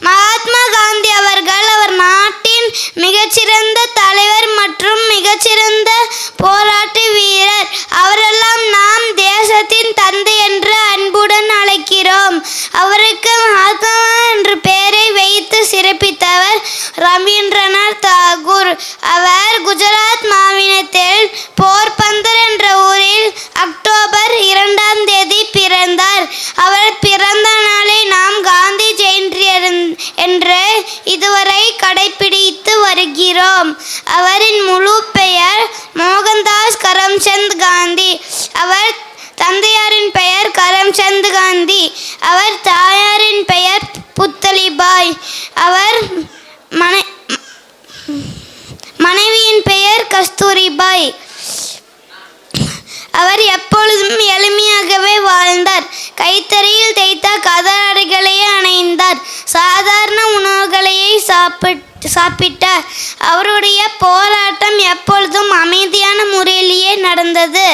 மகாத்மா காந்தி அவர்கள் அவர் நாட்டின் மிகச்சிறந்த தலைவர் மற்றும் மிகச்சிறந்த போராட்ட வீரர். அவரெல்லாம் நாம் தேசத்தின் தந்தை என்று அன்புடன் அழைக்கிறோம். அவருக்கு மகாத்மா என்ற பெயரை வைத்து சிறப்பித்தவர் ரவீந்திரநாத் தாகூர். அவர் குஜராத் மாநிலத்தில் என்று இதுவரை கடைபிடித்து வருகிறோம். அவரின் முழு பெயர் மோகன்தாஸ் கரம்சந்த் காந்தி. அவர் தந்தையாரின் பெயர் கரம்சந்த் காந்தி. அவர் தாயாரின் பெயர் புத்தலிபாய். அவர் மனை மனைவியின் பெயர் கஸ்தூரிபாய். அவர் எப்பொழுதும் எளிமையாகவே வாழ்ந்தார். கைத்தறியில் தைத்த கதர் சாப்பிட்டு சாப்பிட்டார் அவருடைய போராட்டம் எப்பொழுதும் அமைதியான முறையிலேயே நடந்தது.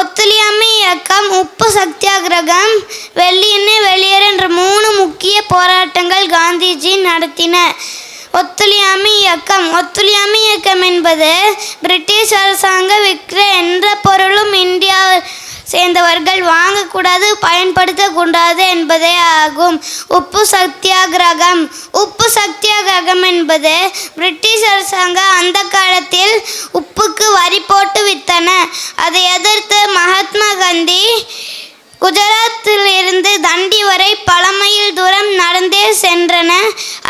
ஒத்துழையாமை இயக்கம் உப்பு சத்தியாகிரகம் வெள்ளியெண்ணெய் வெளியேறு என்ற மூணு முக்கிய போராட்டங்கள் காந்திஜி நடத்தின. ஒத்துழையாமை இயக்கம் ஒத்துழையாமை இயக்கம் என்பது பிரிட்டிஷ் அரசாங்க விற்கிற எந்த பொருளும் இந்தியா சேர்ந்தவர்கள் வாங்கக்கூடாது பயன்படுத்தக்கூடாது என்பதே ஆகும். உப்பு சத்தியாகிரகம். உப்பு சத்தியாகிரகம் என்பது பிரிட்டிஷ் அரசாங்கம் அந்த காலத்தில் உப்புக்கு வரி போட்டு வித்தன. அதை எதிர்த்து மகாத்மா காந்தி குஜராத்தில் இருந்து தண்டி வரை பல மைல் தூரம் நடந்தே சென்றன.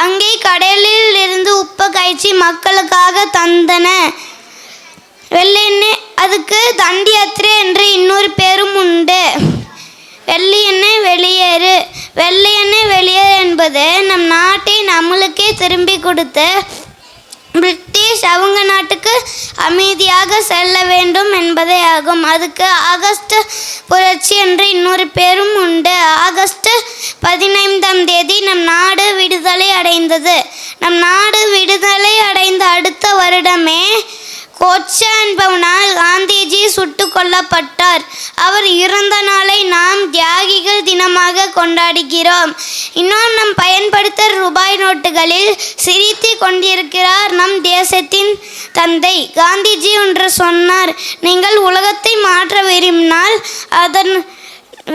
அங்கே கடலில் இருந்து உப்பு காய்ச்சி மக்களுக்காக தந்தன. வெள்ளெண்ணெய் அதுக்கு தண்டி யாத்திரை என்று இன்னொரு பேரும் உண்டு. வெள்ளை எண்ணெய் வெளியேறு. வெள்ளை எண்ணெய் வெளியேறு என்பது நம் நாட்டை நம்மளுக்கே திரும்பி கொடுத்து பிரிட்டிஷ் அவங்க நாட்டுக்கு அமைதியாக செல்ல வேண்டும் என்பதே ஆகும். அதுக்கு ஆகஸ்ட் புரட்சி என்று இன்னொரு பேரும் உண்டு. ஆகஸ்ட் பதினைந்தாம் தேதி நம் நாடு விடுதலை அடைந்தது. நம் நாடு விடுதலை அடைந்த அடுத்த வருடமே கோச்சா என்பவனால் காந்திஜி சுட்டு கொல்லப்பட்டார். அவர் இறந்த நாளை நாம் தியாகிகள் தினமாக கொண்டாடுகிறோம். இன்னும் நம் பயன்படுத்த ரூபாய் நோட்டுகளில் சிரித்து கொண்டிருக்கிறார் நம் தேசத்தின் தந்தை. காந்திஜி ஒன்று சொன்னார் நீங்கள் உலகத்தை மாற்ற விரும்பினால் அதன்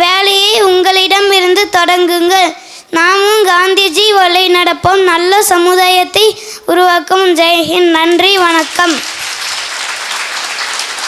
வேலையை உங்களிடமிருந்து தொடங்குங்கள். நாமும் காந்திஜி வழி நடப்போம் நல்ல சமுதாயத்தை உருவாக்கும் ஜெய்ஹிந்த் நன்றி வணக்கம்.